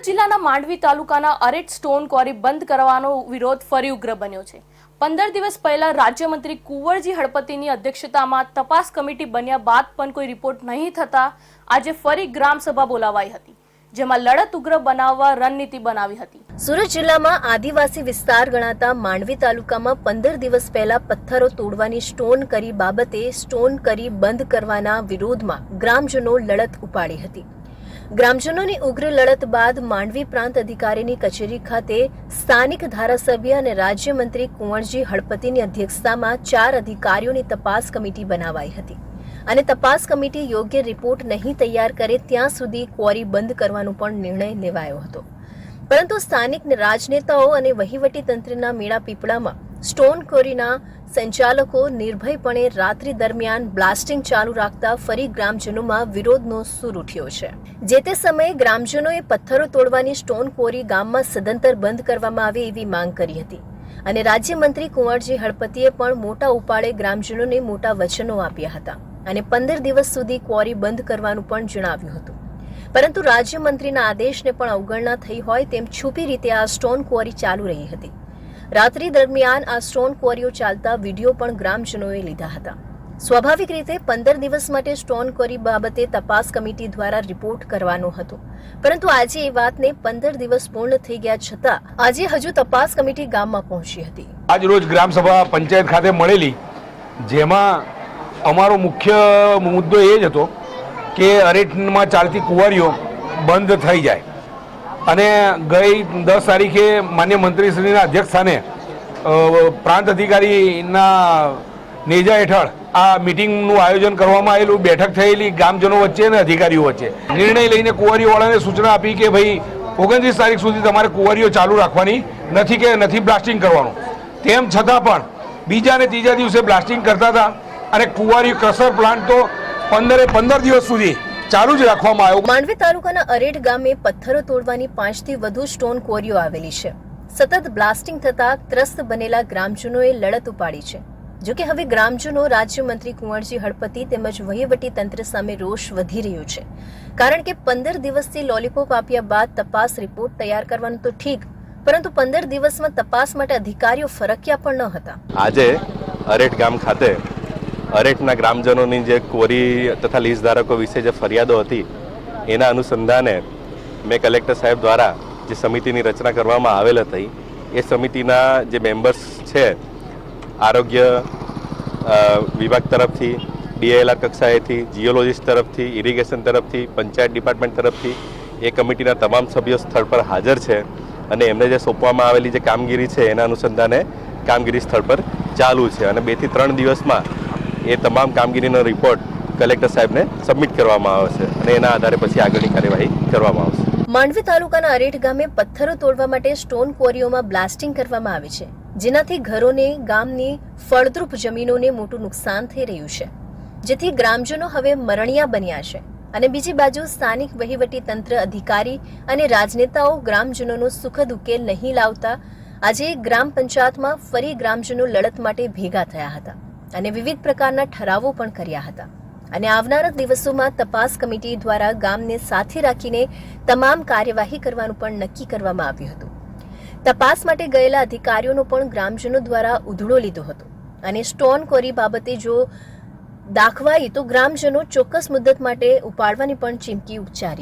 સુરત જિલ્લાના માંડવી તાલુકાના Aret stone quarry બંધ કરવાનો વિરોધ ફરી ઉગ્ર બન્યો છે. પંદર દિવસ પહેલા રાજ્યમંત્રી કુંવરજી હળપતિની અધ્યક્ષતામાં તપાસ કમિટી બન્યા બાદ પણ કોઈ રિપોર્ટ નહીં થતા આજે ફરી ગ્રામસભા બોલાવાઈ હતી, જેમાં લડત ઉગ્ર બનાવવા રણનીતિ બનાવી હતી. સુરત જિલ્લામાં આદિવાસી વિસ્તાર ગણાતા માંડવી તાલુકામાં પંદર દિવસ પહેલા પથ્થરો તોડવાની સ્ટોન કરી બાબતે સ્ટોન કરી બંધ કરવાના વિરોધમાં ગ્રામજનો લડત ઉપાડી હતી. ગ્રામજનોની ઉગ્ર લડત બાદ માંડવી પ્રાંત અધિકારીની કચેરી ખાતે સ્થાનિક ધારાસભ્ય અને રાજ્યમંત્રી કુંવરજી હળપતિની અધ્યક્ષતામાં ચાર અધિકારીઓની તપાસ કમિટી બનાવાઈ હતી. અને તપાસ કમિટી યોગ્ય રિપોર્ટ નહીં તૈયાર કરે ત્યાં સુધી ક્વોરી બંધ કરવાનો પણ નિર્ણય લેવાયો હતો. પરંતુ સ્થાનિક રાજનેતાઓ અને વહીવટી તંત્રના મેળા પીપળામાં સ્ટોન કોરીના સંચાલકો નિર્ભયપણે રાત્રિ દરમિયાન બ્લાસ્ટિંગ ચાલુ રાખતા ફરી ગ્રામજનોમાં વિરોધનો સૂર ઉઠ્યો છે. જે તે સમયે ગ્રામજનોએ પથ્થરો તોડવાની સ્ટોન કોરી ગામમાં સદંતર બંધ કરવામાં આવે એવી માંગ કરી હતી. અને રાજ્યમંત્રી કુંવરજી હળપતિએ પણ મોટા ઉપાડે ગ્રામજનોને મોટા વચનો આપ્યા હતા અને પંદર દિવસ સુધી ક્વોરી બંધ કરવાનું પણ જણાવ્યું હતું. પરંતુ રાજ્યમંત્રીના આદેશને પણ અવગણના થઈ હોય તેમ છુપી રીતે આ સ્ટોન ક્વોરી ચાલુ રહી હતી. રાત્રિ દરમિયાન આ સ્ટોન ક્વોરીઓ ચાલતા વીડિયો પણ ગ્રામજનોએ લીધા હતા. સ્વાભાવિક રીતે પંદર દિવસ માટે સ્ટોન ક્વોરી બાબતે તપાસ કમિટી દ્વારા રિપોર્ટ કરવાનો હતો. પરંતુ આજે એ વાતને પંદર દિવસ પૂર્ણ થઈ ગયા છતાં આજે હજુ તપાસ કમિટી ગામમાં પહોંચી હતી. આજ રોજ ગ્રામસભા પંચાયત ખાતે મળેલી, જેમાં અમારો મુખ્ય મુદ્દો એ જ હતો કે અરેઠમાં ચાલતી કુંવારીઓ બંધ થઈ જાય. અને ગઈ દસ તારીખે માન્ય મંત્રીશ્રીના અધ્યક્ષસ્થાને પ્રાંત અધિકારીના નેજા હેઠળ આ મિટિંગનું આયોજન કરવામાં આવેલું, બેઠક થયેલી ગામજનો વચ્ચે અને અધિકારીઓ વચ્ચે. નિર્ણય લઈને કુંવરીઓવાળાને સૂચના આપી કે ભાઈ, ઓગણત્રીસ તારીખ સુધી તમારે કુંવારીઓ ચાલુ રાખવાની, નથી કે નથી બ્લાસ્ટિંગ કરવાનું. તેમ છતાં પણ બીજા અને ત્રીજા દિવસે બ્લાસ્ટિંગ કરતા હતા અને કુંવારી ક્રશર પ્લાન્ટ તો પંદરે પંદર દિવસ સુધી ચાલુ જ રાખવામાં આવ્યો. માંડવી તાલુકાના અરેડ ગામે પથ્થરો તોડવાની પાંચથી વધુ સ્ટોન કોરીઓ આવેલી છે. સતત બ્લાસ્ટિંગ થતા ત્રસ્ત બનેલા ગ્રામજનોએ લડત ઉપાડી છે. જોકે હવે ગ્રામજનો રાજ્યમંત્રી કુંવરજી હળપતિ તેમજ વહીવટી તંત્ર સામે રોષ વધી રહ્યો છે. કારણ કે પંદર દિવસથી લોલીપોપ આપ્યા બાદ તપાસ રિપોર્ટ તૈયાર કરવાનું તો ઠીક પરંતુ પંદર દિવસમાં તપાસ માટે અધિકારીઓ ફરક્યા પણ ન હતા. આજે અરેઠ ગામ ખાતે અરેઠના ગ્રામજનોની જે કોરી તથા લીઝ ધારકો વિશે જે ફરિયાદો હતી, એના અનુસંધાને મેં કલેક્ટર સાહેબ દ્વારા જે સમિતિની રચના કરવામાં આવેલ હતી, એ સમિતિના જે મેમ્બર્સ છે, આરોગ્ય વિભાગ તરફથી ડીએલઆર કક્ષાએથી, જીઓલોજીસ્ટ તરફથી, ઇરિગેશન તરફથી, પંચાયત ડિપાર્ટમેન્ટ તરફથી, એ કમિટીના તમામ સભ્યો સ્થળ પર હાજર છે અને એમને જે સોંપવામાં આવેલી જે કામગીરી છે, એના અનુસંધાને કામગીરી સ્થળ પર ચાલુ છે અને બેથી ત્રણ દિવસમાં એ તમામ કામગીરીનો રિપોર્ટ કલેક્ટર સાહેબને સબમિટ કરવામાં આવશે અને એના આધારે પછી આગળની કાર્યવાહી કરવામાં આવશે. માંડવી તાલુકાના અરેઠ ગામે પથ્થરો તોડવા માટે સ્ટોન ક્વોરીઓમાં બ્લાસ્ટિંગ કરવામાં આવે છે, જેનાથી ઘરોને, ગામની ફળદ્રુપ જમીનોને મોટું નુકસાન થઈ રહ્યું છે. જેથી ગ્રામજનો હવે મરણિયા બન્યા છે અને બીજી બાજુ સ્થાનિક વહીવટી તંત્ર અધિકારી અને રાજનેતાઓ ગ્રામજનોનો સુખદ ઉકેલ નહીં લાવતા આજે ગ્રામ પંચાયતમાં ફરી ગ્રામજનો લડત માટે ભેગા થયા હતા. અને વિવિધ પ્રકારના ઠરાવો પણ કર્યા હતા. અને આવનારા દિવસોમાં તપાસ કમિટી દ્વારા ગામને સાથે રાખીને તમામ કાર્યવાહી કરવાનું પણ નક્કી કરવામાં આવ્યું હતું. તપાસ માટે ગયેલા અધિકારીઓનો પણ ગ્રામજનો દ્વારા ઉધડો લીધો હતો. અને સ્ટોન કોરી બાબતે જો દાખવાઈ તો ગ્રામજનો ચોક્કસ મુદ્દત માટે ઉપાડવાની પણ ચીમકી ઉચ્ચારી